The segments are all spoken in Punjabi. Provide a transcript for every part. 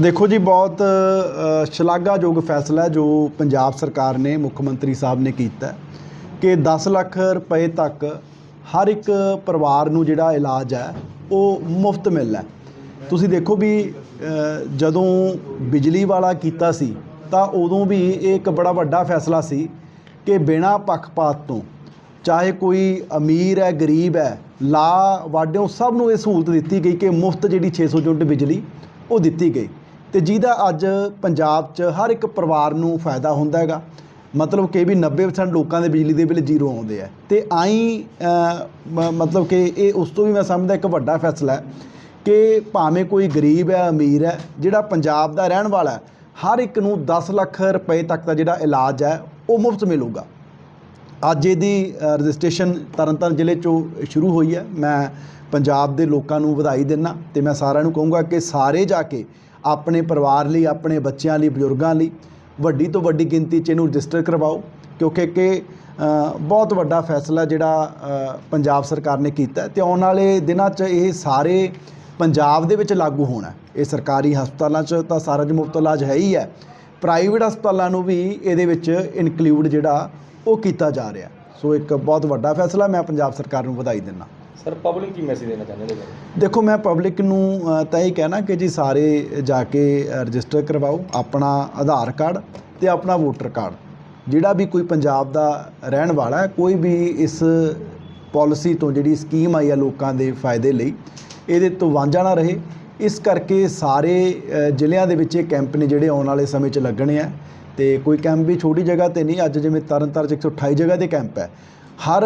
ਦੇਖੋ ਜੀ, ਬਹੁਤ ਸ਼ਲਾਘਾਯੋਗ ਫੈਸਲਾ ਜੋ ਪੰਜਾਬ ਸਰਕਾਰ ਨੇ, ਮੁੱਖ ਮੰਤਰੀ ਸਾਹਿਬ ਨੇ ਕੀਤਾ ਕਿ 10 ਲੱਖ ਰੁਪਏ ਤੱਕ ਹਰ ਇੱਕ ਪਰਿਵਾਰ ਨੂੰ ਜਿਹੜਾ ਇਲਾਜ ਹੈ, ਉਹ ਮੁਫਤ ਮਿਲਣਾ ਤੁਸੀਂ ਦੇਖੋ ਵੀ ਜਦੋਂ ਬਿਜਲੀ ਵਾਲਾ ਕੀਤਾ ਸੀ, ਤਾਂ ਉਦੋਂ ਵੀ ਇਹ ਇੱਕ ਬੜਾ ਵੱਡਾ ਫੈਸਲਾ ਸੀ ਕਿ ਬਿਨਾਂ ਪੱਖਪਾਤ ਤੋਂ, ਚਾਹੇ ਕੋਈ ਅਮੀਰ ਹੈ, ਗਰੀਬ ਹੈ ਲਾ ਵਾਡਿਓ ਸਭ ਨੂੰ ਇਹ ਸਹੂਲਤ ਦਿੱਤੀ ਗਈ ਕਿ ਮੁਫਤ ਜਿਹੜੀ 600 ਯੂਨਿਟ ਬਿਜਲੀ ਉਹ ਦਿੱਤੀ ਗਈ ਤੇ ਜਿਹਦਾ ਅੱਜ ਪੰਜਾਬ 'ਚ ਹਰ ਇੱਕ ਪਰਿਵਾਰ ਨੂੰ ਫਾਇਦਾ ਹੁੰਦਾ ਹੈਗਾ। ਮਤਲਬ ਕਿ ਵੀ 90% ਲੋਕਾਂ ਦੇ ਬਿਜਲੀ ਦੇ ਬਿੱਲ ਜ਼ੀਰੋ ਆਉਂਦੇ ਆ। ਤੇ ਆਈ ਮ- ਮਤਲਬ ਕਿ ਇਹ ਉਸ ਤੋਂ ਵੀ ਮੈਂ ਸਮਝਦਾ ਇੱਕ ਵੱਡਾ ਫੈਸਲਾ ਹੈ ਕਿ ਭਾਵੇਂ ਕੋਈ ਗਰੀਬ ਹੈ, ਅਮੀਰ ਹੈ, ਜਿਹੜਾ ਪੰਜਾਬ ਦਾ ਰਹਿਣ ਵਾਲਾ ਹਰ ਇੱਕ ਨੂੰ 10 ਲੱਖ ਰੁਪਏ ਤੱਕ ਦਾ ਜਿਹੜਾ ਇਲਾਜ ਹੈ, ਉਹ ਮੁਫਤ ਮਿਲੂਗਾ। ਅੱਜ ਇਹਦੀ ਅ, ਰਜਿਸਟ੍ਰੇਸ਼ਨ ਤਰਨਤਾਰਨ ਜ਼ਿਲ੍ਹੇ 'ਚੋਂ ਸ਼ੁਰੂ ਹੋਈ ਹੈ। ਮੈਂ ਪੰਜਾਬ ਦੇ ਲੋਕਾਂ ਨੂੰ ਵਧਾਈ ਦਿੰਦਾ ਤੇ ਮੈਂ ਸਾਰਿਆਂ ਨੂੰ ਕਹੂੰਗਾ ਕਿ ਸਾਰੇ ਜਾ ਕੇ ਆਪਣੇ ਪਰਿਵਾਰ ਲਈ ਆਪਣੇ ਬੱਚਿਆਂ ਲਈ ਬਜ਼ੁਰਗਾਂ ਲਈ ਵੱਡੀ ਤੋਂ ਵੱਡੀ ਗਿਣਤੀ 'ਚ ਇਹਨੂੰ ਰਜਿਸਟਰ ਕਰਵਾਓ। ਕਿਉਂਕਿ ਕਿ ਬਹੁਤ ਵੱਡਾ ਫੈਸਲਾ ਜਿਹੜਾ ਪੰਜਾਬ ਸਰਕਾਰ ਨੇ ਕੀਤਾ ਹੈ ਤੇ ਆਉਣ ਵਾਲੇ ਦਿਨਾਂ 'ਚ ਇਹ ਸਾਰੇ ਪੰਜਾਬ ਦੇ ਵਿੱਚ ਲਾਗੂ ਹੋਣਾ। ਇਹ ਸਰਕਾਰੀ ਹਸਪਤਾਲਾਂ 'ਚ ਤਾਂ ਸਾਰਾ ਜੀ ਮੁਫਤ ਇਲਾਜ ਹੈ ਹੀ ਹੈ। ਪ੍ਰਾਈਵੇਟ ਹਸਪਤਾਲਾਂ ਨੂੰ ਵੀ ਇਹਦੇ ਵਿੱਚ ਇਨਕਲੂਡ ਜਿਹੜਾ ਉਹ ਕੀਤਾ ਜਾ ਰਿਹਾ। ਸੋ ਇੱਕ ਬਹੁਤ ਵੱਡਾ ਫੈਸਲਾ ਮੈਂ ਪੰਜਾਬ ਸਰਕਾਰ ਨੂੰ ਵਧਾਈ ਦਿੰਦਾ। ਸਰ ਪਬਲਿਕ ਕੀ ਮੈਸੇਜ ਦੇਣਾ ਚਾਹੁੰਦੇ ਬਾਰੇ ਦੇਖੋ ਮੈਂ ਪਬਲਿਕ ਨੂੰ ਤਾਂ ਇਹ ਕਹਿਣਾ ਕਿ ਜੀ ਸਾਰੇ ਜਾ ਕੇ ਰਜਿਸਟਰ ਕਰਵਾਓ ਆਪਣਾ ਆਧਾਰ ਕਾਰਡ ਤੇ ਆਪਣਾ ਵੋਟਰ ਕਾਰਡ। ਜਿਹੜਾ ਵੀ ਕੋਈ ਪੰਜਾਬ ਦਾ ਰਹਿਣ ਵਾਲਾ ਹੈ ਕੋਈ ਵੀ ਇਸ ਪਾਲਿਸੀ ਤੋਂ ਜਿਹੜੀ ਸਕੀਮ ਆਈ ਆ ਲੋਕਾਂ ਦੇ ਫਾਇਦੇ ਲਈ ਇਹਦੇ ਤੋਂ ਵਾਂਝਾ ਨਾ ਰਹੇ। ਇਸ ਕਰਕੇ ਸਾਰੇ ਜ਼ਿਲ੍ਹਿਆਂ ਦੇ ਵਿੱਚ ਇਹ ਕੈਂਪ ਨੇ ਜਿਹੜੇ ਆਉਣ ਵਾਲੇ ਸਮੇਂ 'ਚ ਲੱਗਣੇ ਆ। ਤੇ ਕੋਈ ਕੈਂਪ ਵੀ ਛੋਟੀ ਜਗ੍ਹਾ ਤੇ ਨਹੀਂ, ਅੱਜ ਜਿਵੇਂ ਤਰਨਤਾਰਨ 'ਚ 128 ਜਗ੍ਹਾ ਤੇ ਕੈਂਪ ਹੈ। ਹਰ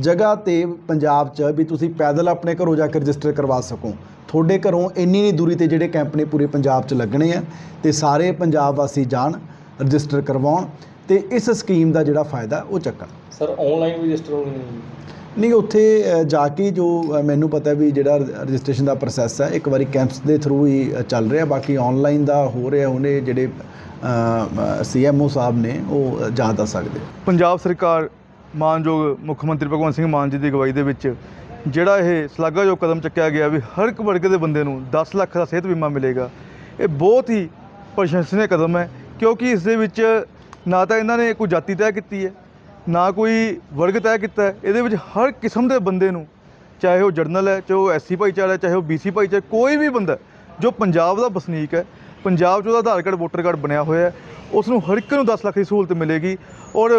ਜਗ੍ਹਾ ਤੇ ਪੰਜਾਬ 'ਚ ਵੀ ਤੁਸੀਂ ਪੈਦਲ ਆਪਣੇ ਘਰੋਂ ਜਾ ਕੇ ਰਜਿਸਟਰ ਕਰਵਾ ਸਕੋ। ਤੁਹਾਡੇ ਘਰੋਂ ਇੰਨੀ ਨਹੀਂ ਦੂਰੀ ਤੇ ਜਿਹੜੇ ਕੈਂਪ ਨੇ ਪੂਰੇ ਪੰਜਾਬ 'ਚ ਲੱਗਣੇ ਆ, ਤੇ ਸਾਰੇ ਪੰਜਾਬ ਵਾਸੀ ਜਾਣ, ਰਜਿਸਟਰ ਕਰਵਾਉਣ, ਤੇ ਇਸ ਸਕੀਮ ਦਾ ਜਿਹੜਾ ਫਾਇਦਾ ਉਹ ਚੱਕਣ। ਸਰ ਆਨਲਾਈਨ ਵੀ ਰਜਿਸਟਰ ਹੋਣੀ ਨਹੀਂ ਉੱਥੇ ਜਾ ਕੇ ਜੋ ਮੈਨੂੰ ਪਤਾ ਵੀ ਜਿਹੜਾ ਰਜਿਸਟ੍ਰੇਸ਼ਨ ਦਾ ਪ੍ਰੋਸੈਸ ਹੈ ਇੱਕ ਵਾਰੀ ਕੈਂਪਸ ਦੇ ਥਰੂ ਹੀ ਚੱਲ ਰਿਹਾ। ਬਾਕੀ ਆਨਲਾਈਨ ਦਾ ਹੋ ਰਿਹਾ ਉਹਨੇ ਜਿਹੜੇ ਸੀਐਮਓ ਸਾਹਿਬ ਨੇ ਉਹ ਅ, ਜਾ ਦੱਸ ਸਕਦੇ। ਪੰਜਾਬ ਸਰਕਾਰ ਮਾਨਯੋਗ ਮੁੱਖ ਮੰਤਰੀ ਭਗਵੰਤ ਸਿੰਘ ਮਾਨ ਜੀ ਦੀ ਅਗਵਾਈ ਦੇ ਵਿੱਚ ਜਿਹੜਾ ਇਹ ਸ਼ਲਾਘਾਯੋਗ ਕਦਮ ਚੱਕਿਆ ਗਿਆ ਵੀ ਹਰ ਇੱਕ ਵਰਗ ਦੇ ਬੰਦੇ ਨੂੰ 10 ਲੱਖ ਦਾ ਸਿਹਤ ਬੀਮਾ ਮਿਲੇਗਾ ਇਹ ਬਹੁਤ ਹੀ ਪ੍ਰਸ਼ੰਸਨੀय ਕਦਮ ਹੈ। ਕਿਉਂਕਿ ਇਸ ਦੇ ਵਿੱਚ ਨਾ ਤਾਂ ਇਹਨਾਂ ਨੇ ਕੋਈ ਜਾਤੀ ਤੈਅ ਕੀਤੀ ਹੈ ਨਾ ਕੋਈ ਵਰਗ ਤੈਅ ਕੀਤਾ ਇਹਦੇ ਵਿੱਚ ਹਰ ਕਿਸਮ ਦੇ ਬੰਦੇ ਨੂੰ, ਚਾਹੇ ਉਹ ਜਰਨਲ ਹੈ, ਚਾਹੇ ਉਹ ਐਸਸੀ ਭਾਈਚਾਰਾ ਹੈ, ਚਾਹੇ ਉਹ ਬੀਸੀ ਭਾਈਚਾਰਾ ਕੋਈ ਵੀ ਬੰਦਾ ਜੋ ਪੰਜਾਬ ਦਾ ਵਸਨੀਕ ਹੈ, ਪੰਜਾਬ 'ਚ ਉਹਦਾ ਆਧਾਰ ਕਾਰਡ, ਵੋਟਰ ਕਾਰਡ ਬਣਿਆ ਹੋਇਆ ਉਸ ਨੂੰ ਹਰ ਇੱਕ ਨੂੰ 10 ਲੱਖ ਦੀ ਸਹੂਲਤ ਮਿਲੇਗੀ ਔਰ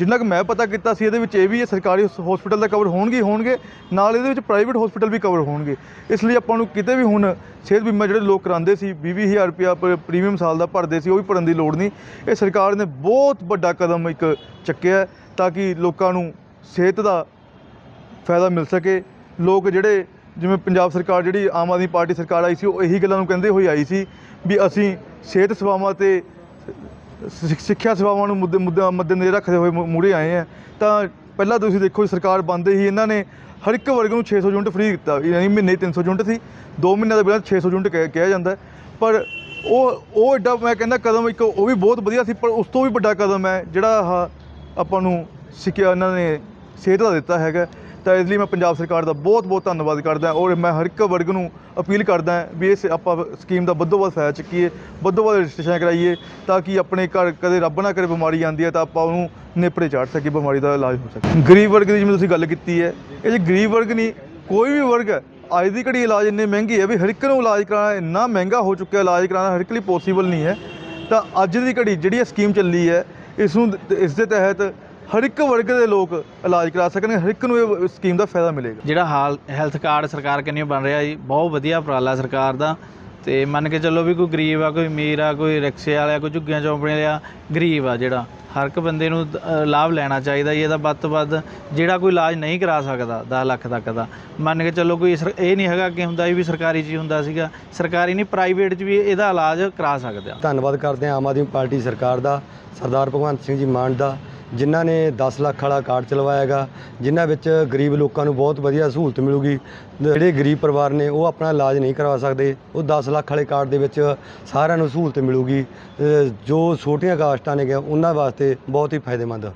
ਜਿੰਨਾ ਕਿ ਮੈਂ ਪਤਾ ਕੀਤਾ ਸੀ, ਇਹਦੇ ਵਿੱਚ ਇਹ ਵੀ ਹੈ, ਸਰਕਾਰੀ ਹਸਪੀਟਲ ਦਾ ਕਵਰ ਹੋਣਗੇ ਹੋਣਗੇ, ਨਾਲ ਇਹਦੇ ਵਿੱਚ ਪ੍ਰਾਈਵੇਟ ਹਸਪੀਟਲ ਵੀ ਕਵਰ ਹੋਣਗੇ। ਇਸ ਲਈ ਆਪਾਂ ਨੂੰ ਕਿਤੇ ਵੀ ਹੁਣ ਸਿਹਤ ਬੀਮਾ ਜਿਹੜੇ ਲੋਕ ਕਰਾਉਂਦੇ ਸੀ 20-20000 ਰੁਪਇਆ ਪ੍ਰੀਮੀਅਮ ਸਾਲ ਦਾ ਭਰਦੇ ਸੀ, ਉਹ ਵੀ ਭਰਨ ਦੀ ਲੋੜ ਨਹੀਂ। ਇਹ ਸਰਕਾਰ ਨੇ ਬਹੁਤ ਵੱਡਾ ਕਦਮ ਇੱਕ ਚੱਕਿਆ ਤਾਂ ਕਿ ਲੋਕਾਂ ਨੂੰ ਸਿਹਤ ਦਾ ਫਾਇਦਾ ਮਿਲ ਸਕੇ। ਲੋਕ ਜਿਹੜੇ, ਜਿਵੇਂ ਪੰਜਾਬ ਸਰਕਾਰ ਜਿਹੜੀ ਆਮ ਆਦਮੀ ਪਾਰਟੀ ਸਰਕਾਰ ਆਈ ਸੀ, ਉਹ ਇਹੀ ਗੱਲਾਂ ਨੂੰ ਕਹਿੰਦੇ ਹੋਏ ਆਈ ਸੀ ਵੀ ਅਸੀਂ ਸਿਹਤ ਸੇਵਾਵਾਂ ਤੇ ਸਿੱਖਿਆ ਸੇਵਾਵਾਂ ਨੂੰ ਮੁੱਦੇ ਮੁੱਦੇ, ਮੱਦੇਨਜ਼ਰ ਰੱਖਦੇ ਹੋਏ ਮੂਹਰੇ ਆਏ ਆ। ਤਾਂ ਪਹਿਲਾਂ ਤੁਸੀਂ ਦੇਖੋ ਸਰਕਾਰ ਬੰਦੇ ਹੀ ਇਹਨਾਂ ਨੇ ਹਰ ਇੱਕ ਵਰਗ ਨੂੰ 600 ਯੂਨਿਟ ਫ੍ਰੀ ਦਿੱਤਾ। ਯਾਨੀ ਮਹੀਨੇ 'ਚ 300 ਯੂਨਿਟ ਸੀ। 2 ਮਹੀਨਿਆਂ ਦਾ ਬਿਨਾਂ 600 ਯੂਨਿਟ ਕਹਿ- ਕਿਹਾ ਜਾਂਦਾ। ਪਰ ਉਹ ਉਹ ਐਡਾ ਮੈਂ ਕਹਿੰਦਾ ਕਦਮ ਇੱਕ ਉਹ ਵੀ ਬਹੁਤ ਵਧੀਆ ਸੀ, ਪਰ ਉਸ ਤੋਂ ਵੀ ਵੱਡਾ ਕਦਮ ਹੈ ਜਿਹੜਾ ਆਹ ਆਪਾਂ ਨੂੰ ਸਿੱਖਿਆ ਇਹਨਾਂ ਨੇ ਸਿਹਤ ਦਾ ਦਿੱਤਾ ਹੈਗਾ। ਤਾਂ ਇਸ ਲਈ ਮੈਂ ਪੰਜਾਬ ਸਰਕਾਰ ਦਾ ਬਹੁਤ ਬਹੁਤ ਧੰਨਵਾਦ ਕਰਦਾ ਔਰ ਮੈਂ ਹਰ ਇੱਕ ਵਰਗ ਨੂੰ ਅਪੀਲ ਕਰਦਾ ਵੀ ਇਸ ਆਪਾਂ ਸਕੀਮ ਦਾ ਵੱਧੋ ਵੱਧ ਫਾਇਦਾ ਚੱਕੀਏ ਵੱਧੋ ਵੱਧ ਰਜਿਸਟ੍ਰੇਸ਼ਨ ਕਰਾਈਏ ਤਾਂ ਕਿ ਆਪਣੇ ਘਰ ਕਦੇ ਰੱਬ ਨਾ ਕਰੇ ਬਿਮਾਰੀ ਆਉਂਦੀ ਹੈ ਤਾਂ ਆਪਾਂ ਉਹਨੂੰ ਨੇਪਰੇ ਚਾੜ ਸਕੀਏ, ਬਿਮਾਰੀ ਦਾ ਇਲਾਜ ਹੋ ਸਕੇ। ਗਰੀਬ ਵਰਗ ਦੀ ਜਿਵੇਂ ਤੁਸੀਂ ਗੱਲ ਕੀਤੀ ਹੈ, ਇਹ ਜੇ ਗਰੀਬ ਵਰਗ ਨਹੀਂ, ਕੋਈ ਵੀ ਵਰਗ ਹੈ, ਅੱਜ ਦੀ ਘੜੀ ਇਲਾਜ ਇੰਨੇ ਮਹਿੰਗੇ ਹੈ ਵੀ ਹਰ ਇੱਕ ਨੂੰ ਇਲਾਜ ਕਰਾਉਣਾ ਇੰਨਾ ਮਹਿੰਗਾ ਹੋ ਚੁੱਕਿਆ ਇਲਾਜ ਕਰਾਉਣਾ ਹਰ ਇੱਕ ਲਈ ਪੋਸੀਬਲ ਨਹੀਂ ਹੈ। ਤਾਂ ਅੱਜ ਦੀ ਘੜੀ ਜਿਹੜੀ ਇਹ ਸਕੀਮ ਚੱਲੀ ਹੈ, ਇਸ ਨੂੰ, ਇਸ ਦੇ ਤਹਿਤ ਹਰ ਇੱਕ ਵਰਗ ਦੇ ਲੋਕ ਇਲਾਜ ਕਰਾ ਸਕਣਗੇ ਹਰ ਇੱਕ ਨੂੰ ਇਹ ਸਕੀਮ ਦਾ ਫਾਇਦਾ ਮਿਲੇਗਾ। ਜਿਹੜਾ ਹਾਲ ਹੈਲਥ ਕਾਰਡ ਸਰਕਾਰ ਕੰਨੀ ਬਣ ਰਿਹਾ ਜੀ ਬਹੁਤ ਵਧੀਆ ਉਪਰਾਲਾ ਸਰਕਾਰ ਦਾ। ਤੇ ਮੰਨ ਕੇ ਚੱਲੋ ਵੀ ਕੋਈ ਗਰੀਬ ਆ ਕੋਈ ਅਮੀਰ ਆ ਕੋਈ ਰਿਕਸ਼ੇ ਵਾਲਾ ਕੋਈ ਝੁੱਗੀਆਂ ਚੌਂਪੜੀਆਂ ਵਾਲਾ ਗਰੀਬ ਆ ਜਿਹੜਾ ਹਰ ਇੱਕ ਬੰਦੇ ਨੂੰ ਅ, ਲਾਭ ਲੈਣਾ ਚਾਹੀਦਾ ਜੀ ਇਹਦਾ ਵੱਧ ਤੋਂ ਵੱਧ ਜਿਹੜਾ ਕੋਈ ਇਲਾਜ ਨਹੀਂ ਕਰਾ ਸਕਦਾ 10 ਲੱਖ ਤੱਕ ਦਾ। ਮੰਨ ਕੇ ਚੱਲੋ ਕੋਈ ਸਰ- ਇਹ ਨਹੀਂ ਹੈਗਾ ਕਿ ਹੁੰਦਾ ਸੀ ਵੀ ਸਰਕਾਰੀ 'ਚ ਹੀ ਹੁੰਦਾ ਸੀਗਾ ਸਰਕਾਰੀ ਨਹੀਂ ਪ੍ਰਾਈਵੇਟ 'ਚ ਵੀ ਇਹਦਾ ਇਲਾਜ ਕਰਾ ਸਕਦੇ ਆ। ਧੰਨਵਾਦ ਕਰਦੇ ਹਾਂ ਆਮ ਆਦਮੀ ਪਾਰਟੀ ਸਰਕਾਰ ਦਾ ਸਰਦਾਰ ਭਗਵੰਤ ਸਿੰਘ ਜੀ ਮਾਨ ਦਾ ਜਿਨ੍ਹਾਂ ਨੇ 10 ਲੱਖ ਵਾਲਾ ਕਾਰਡ ਚਲਵਾਇਆ ਹੈਗਾ ਜਿਨ੍ਹਾਂ ਵਿੱਚ ਗਰੀਬ ਲੋਕਾਂ ਨੂੰ ਬਹੁਤ ਵਧੀਆ ਸਹੂਲਤ ਮਿਲੂਗੀ, ਜਿਹੜੇ ਗਰੀਬ ਪਰਿਵਾਰ ਨੇ ਉਹ ਆਪਣਾ ਇਲਾਜ ਨਹੀਂ ਕਰਵਾ ਸਕਦੇ, ਉਹ 10 ਲੱਖ ਵਾਲੇ ਕਾਰਡ ਦੇ ਵਿੱਚ ਸਾਰਿਆਂ ਨੂੰ ਸਹੂਲਤ ਮਿਲੂਗੀ ਜੋ ਛੋਟੀਆਂ ਕਾਸਟਾਂ ਨੇ ਗੇ ਉਹਨਾਂ ਵਾਸਤੇ ਬਹੁਤ ਹੀ ਫਾਇਦੇਮੰਦ।